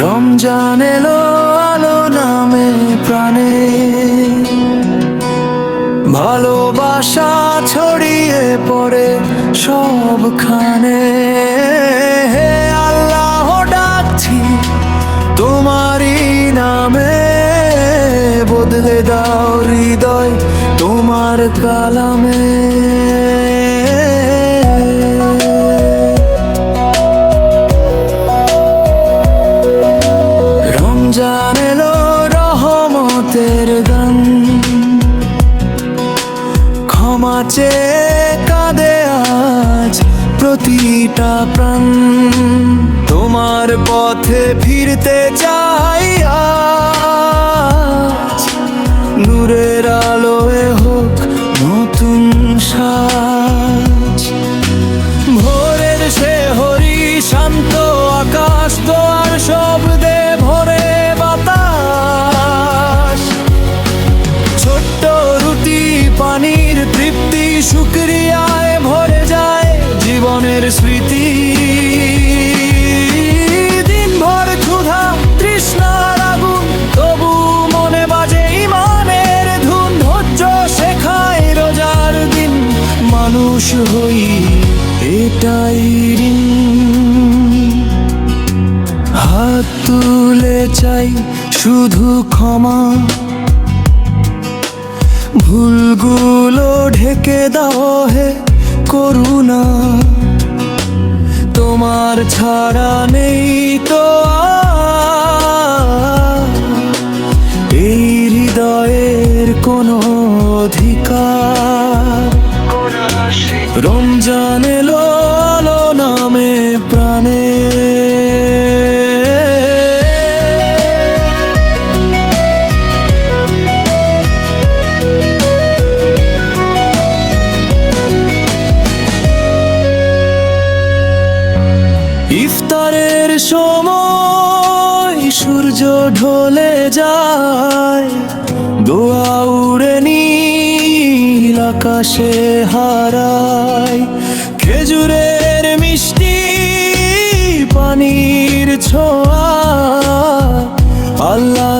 রমজান আলো নামে প্রাণে। ভালোবাসা ছড়িয়ে পড়ে সবখানে। আল্লাহ, ডাকছি তোমারই নামে। বদলে দাও হৃদয় তোমার কালামে। গান ক্ষমা চেয়ে কাঁদে আজ প্রতিটা প্রাণ। তোমার পথে ফিরতে চাই আজ। নূরের আলোয় মানুষ হই এটাই হাত তুলে চাই শুধু ক্ষমা। ভুলগুলো ঢেকে দাও হে করুণা। তোমার ছাড়া নেই তো এই হৃদয়ের কোনো অধিকার। রমজান এলো নামে প্রাণে। ইফতারের সময় সূর্য ঢলে যায় দোয়া আকাশে হারায় খেজুরের মিষ্টি পানির ছোঁয়া। আল্লাহ